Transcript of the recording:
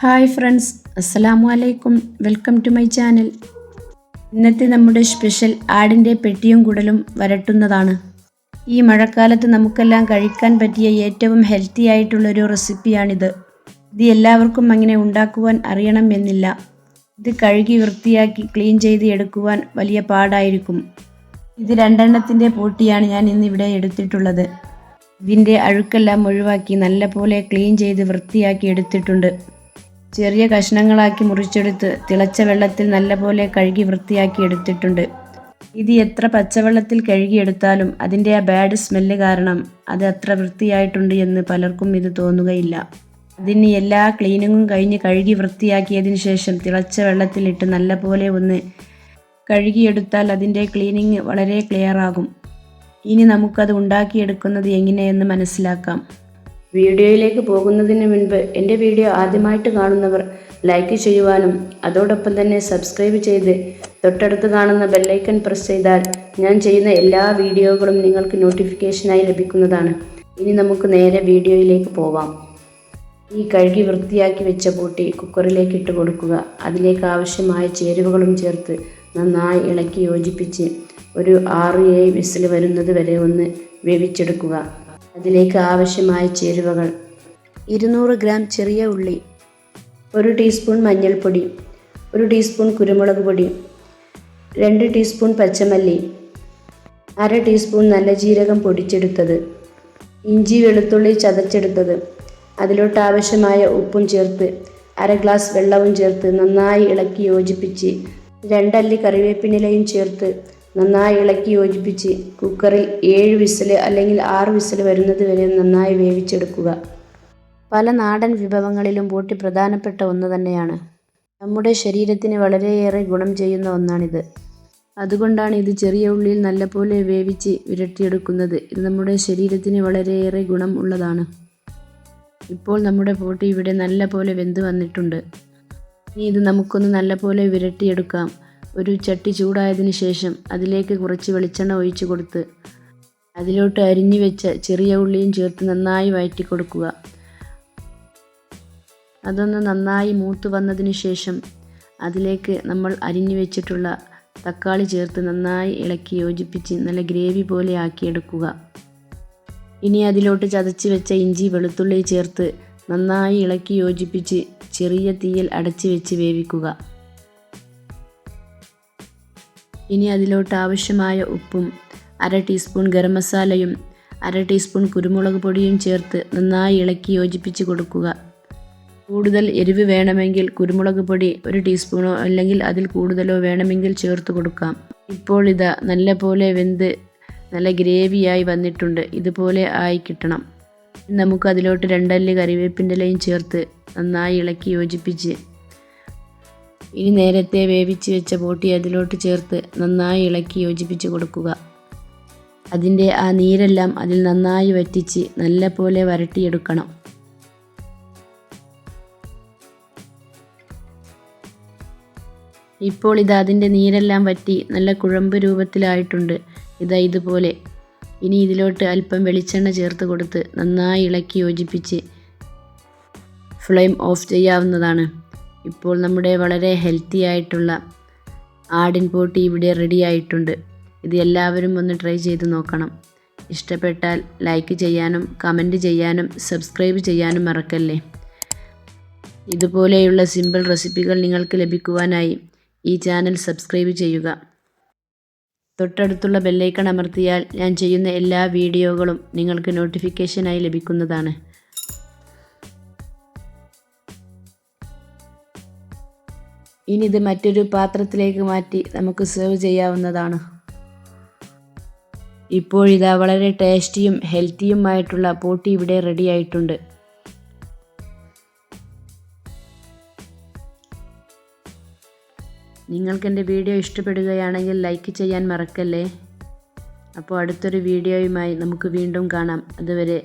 Hi friends അസ്സലാമു അലൈക്കും welcome to my channel. ഇന്നത്തെ നമ്മുടെ സ്പെഷ്യൽ ആടിന്റെ പെട്ടിയും കുടലും വരട്ടുന്നതാണ്. ഈ മഴക്കാലത്ത് നമുക്കെല്ലാം കഴിക്കാൻ പറ്റിയ ഏറ്റവും ഹെൽത്തി ആയിട്ടുള്ളൊരു റെസിപ്പിയാണിത്. ഇത് എല്ലാവർക്കും അങ്ങനെ ഉണ്ടാക്കുവാൻ അറിയണം എന്നില്ല. ഇത് കഴുകി വൃത്തിയാക്കി ക്ലീൻ ചെയ്ത് എടുക്കുവാൻ വലിയ പാടായിരിക്കും. ഇത് രണ്ടെണ്ണത്തിന്റെ പൊട്ടിയാണ് ഞാൻ ഇന്ന് ഇവിടെ എടുത്തിട്ടുള്ളത്. ഇതിന്റെ അഴുക്കെല്ലാം ഒഴിവാക്കി നല്ലപോലെ ക്ലീൻ ചെയ്ത് വൃത്തിയാക്കി എടുത്തിട്ടുണ്ട്. ചെറിയ കഷ്ണങ്ങളാക്കി മുറിച്ചെടുത്ത് തിളച്ച വെള്ളത്തിൽ നല്ലപോലെ കഴുകി വൃത്തിയാക്കി എടുത്തിട്ടുണ്ട്. ഇത് എത്ര പച്ചവെള്ളത്തിൽ കഴുകിയെടുത്താലും അതിന്റെ ആ ബാഡ് സ്മെല്ല് കാരണം അത് അത്ര വൃത്തിയായിട്ടുണ്ട് എന്ന് പലർക്കും ഇത് തോന്നുകയില്ല. അതിന് എല്ലാ ക്ലീനിങ്ങും കഴിഞ്ഞ് കഴുകി വൃത്തിയാക്കിയതിന് ശേഷം തിളച്ച വെള്ളത്തിലിട്ട് നല്ലപോലെ ഒന്ന് കഴുകിയെടുത്താൽ അതിന്റെ ക്ലീനിങ് വളരെ ക്ലിയർ ആകും ഇനി നമുക്കത് ഉണ്ടാക്കിയെടുക്കുന്നത് എങ്ങനെയെന്ന് മനസ്സിലാക്കാം. വീഡിയോയിലേക്ക് പോകുന്നതിന് മുൻപ് എന്റെ വീഡിയോ ആദ്യമായിട്ട് കാണുന്നവർ ലൈക്ക് ചെയ്യുവാനും അതോടൊപ്പം തന്നെ സബ്സ്ക്രൈബ് ചെയ്ത് തൊട്ടടുത്ത് കാണുന്ന ബെല്ലൈക്കൺ പ്രസ് ചെയ്താൽ ഞാൻ ചെയ്യുന്ന എല്ലാ വീഡിയോകളും നിങ്ങൾക്ക് നോട്ടിഫിക്കേഷനായി ലഭിക്കുന്നതാണ്. ഇനി നമുക്ക് നേരെ വീഡിയോയിലേക്ക് പോവാം. ഈ കഴുകി വൃത്തിയാക്കി വെച്ച പൂട്ടി കുക്കറിലേക്ക് ഇട്ട് കൊടുക്കുക. അതിലേക്ക് ആവശ്യമായ ചേരുവകളും ചേർത്ത് നന്നായി ഇളക്കി യോജിപ്പിച്ച് ഒരു ആറ് ഏഴ് വിസിൽ വരുന്നത് വരെ ഒന്ന് വേവിച്ചെടുക്കുക. അതിലേക്ക് ആവശ്യമായ ചേരുവകൾ. ഇരുന്നൂറ് ഗ്രാം ചെറിയ ഉള്ളി ഒരു ടീസ്പൂൺ മഞ്ഞൾപ്പൊടി ഒരു ടീസ്പൂൺ കുരുമുളക് പൊടി രണ്ട് ടീസ്പൂൺ പച്ചമല്ലി അര ടീസ്പൂൺ നല്ല ജീരകം പൊടിച്ചെടുത്തത് ഇഞ്ചി വെളുത്തുള്ളി ചതച്ചെടുത്തത് അതിലോട്ട് ആവശ്യമായ ഉപ്പും ചേർത്ത് അര ഗ്ലാസ് വെള്ളവും ചേർത്ത് നന്നായി ഇളക്കി യോജിപ്പിച്ച് രണ്ടല്ലി കറിവേപ്പിനിലയും ചേർത്ത് നന്നായി ഇളക്കി യോജിപ്പിച്ച് കുക്കറിൽ ഏഴ് വിസിൽ അല്ലെങ്കിൽ ആറ് വിസിൽ വരുന്നത് വരെ നന്നായി വേവിച്ചെടുക്കുക. പല നാടൻ വിഭവങ്ങളിലും ബോട്ടി പ്രധാനപ്പെട്ട ഒന്ന് തന്നെയാണ്. നമ്മുടെ ശരീരത്തിന് വളരെയേറെ ഗുണം ചെയ്യുന്ന ഒന്നാണിത്. അതുകൊണ്ടാണ് ഇത് ചെറിയ ഉള്ളിയിൽ നല്ലപോലെ വേവിച്ച് വിരട്ടിയെടുക്കുന്നത്. ഇത് നമ്മുടെ ശരീരത്തിന് വളരെയേറെ ഗുണം ഉള്ളതാണ്. ഇപ്പോൾ നമ്മുടെ പോട്ടി ഇവിടെ നല്ലപോലെ വെന്ത് വന്നിട്ടുണ്ട്. ഇനി ഇത് നമുക്കൊന്ന് നല്ലപോലെ വിരട്ടിയെടുക്കാം. ഒരു ചട്ടി ചൂടായതിനു ശേഷം അതിലേക്ക് കുറച്ച് വെളിച്ചെണ്ണ ഒഴിച്ചു കൊടുത്ത് അതിലോട്ട് അരിഞ്ഞു വെച്ച ചെറിയ ഉള്ളിയും ചേർത്ത് നന്നായി വഴറ്റി കൊടുക്കുക. അതൊന്ന് നന്നായി മൂത്ത് വന്നതിന് ശേഷം അതിലേക്ക് നമ്മൾ അരിഞ്ഞു വെച്ചിട്ടുള്ള തക്കാളി ചേർത്ത് നന്നായി ഇളക്കി യോജിപ്പിച്ച് നല്ല ഗ്രേവി പോലെ ആക്കിയെടുക്കുക. ഇനി അതിലോട്ട് ചതച്ച് വെച്ച ഇഞ്ചി വെളുത്തുള്ളി ചേർത്ത് നന്നായി ഇളക്കി യോജിപ്പിച്ച് ചെറിയ തീയിൽ അടച്ചു വെച്ച് വേവിക്കുക. ഇനി അതിലോട്ട് ആവശ്യമായ ഉപ്പും അര ടീസ്പൂൺ ഗരം മസാലയും അര ടീസ്പൂൺ കുരുമുളക് പൊടിയും ചേർത്ത് നന്നായി ഇളക്കി യോജിപ്പിച്ച് കൊടുക്കുക. കൂടുതൽ എരിവ് വേണമെങ്കിൽ കുരുമുളക് പൊടി ഒരു ടീസ്പൂണോ അല്ലെങ്കിൽ അതിൽ കൂടുതലോ വേണമെങ്കിൽ ചേർത്ത് കൊടുക്കാം. ഇപ്പോൾ ഇതാ നല്ല പോലെ വെന്ത് നല്ല ഗ്രേവിയായി വന്നിട്ടുണ്ട്. ഇതുപോലെ ആയി കിട്ടണം. നമുക്ക് അതിലോട്ട് രണ്ടല്ലി കറിവേപ്പിന്റെ ഇലയും ചേർത്ത് നന്നായി ഇളക്കി യോജിപ്പിച്ച് ഇനി നേരത്തെ വേവിച്ച് വെച്ച ബോട്ടി അതിലോട്ട് ചേർത്ത് നന്നായി ഇളക്കി യോജിപ്പിച്ച് കൊടുക്കുക. അതിന്റെ ആ നീരെല്ലാം അതിൽ നന്നായി വറ്റിച്ച് നല്ല പോലെ വരട്ടിയെടുക്കണം. ഇപ്പോൾ ഇത് അതിന്റെ നീരെല്ലാം വറ്റി നല്ല കുഴമ്പ് രൂപത്തിലായിട്ടുണ്ട്. ഇതാ ഇതുപോലെ. ഇനി ഇതിലോട്ട് അല്പം വെളിച്ചെണ്ണ ചേർത്ത് കൊടുത്ത് നന്നായി ഇളക്കി യോജിപ്പിച്ച് ഫ്ലെയിം ഓഫ് ചെയ്യാവുന്നതാണ്. ഇപ്പോൾ നമ്മുടെ വളരെ ഹെൽത്തി ആയിട്ടുള്ള ആടിൻ പോട്ടി ഇവിടെ റെഡി ആയിട്ടുണ്ട്. ഇത് എല്ലാവരും ഒന്ന് ട്രൈ ചെയ്ത് നോക്കണം. ഇഷ്ടപ്പെട്ടാൽ ലൈക്ക് ചെയ്യാനും കമന്റ് ചെയ്യാനും സബ്സ്ക്രൈബ് ചെയ്യാനും മറക്കല്ലേ? ഇതുപോലെയുള്ള സിമ്പിൾ റെസിപ്പികൾ നിങ്ങൾക്ക് ലഭിക്കുവാനായി ഈ ചാനൽ സബ്സ്ക്രൈബ് ചെയ്യുക. തൊട്ടടുത്തുള്ള ബെല്ലൈക്കൺ അമർത്തിയാൽ ഞാൻ ചെയ്യുന്ന എല്ലാ വീഡിയോകളും നിങ്ങൾക്ക് നോട്ടിഫിക്കേഷനായി ലഭിക്കുന്നതാണ്. ഇനി ഇത് മറ്റൊരു പാത്രത്തിലേക്ക് മാറ്റി നമുക്ക് സെർവ് ചെയ്യാവുന്നതാണ്. ഇപ്പോഴിതാ വളരെ ടേസ്റ്റിയും ഹെൽത്തിയുമായിട്ടുള്ള പോട്ടി ഇവിടെ റെഡി ആയിട്ടുണ്ട്. നിങ്ങൾക്ക് എന്റെ വീഡിയോ ഇഷ്ടപ്പെടുകയാണെങ്കിൽ ലൈക്ക് ചെയ്യാൻ മറക്കല്ലേ? അപ്പോൾ അടുത്തൊരു വീഡിയോയുമായി നമുക്ക് വീണ്ടും കാണാം. അതുവരെ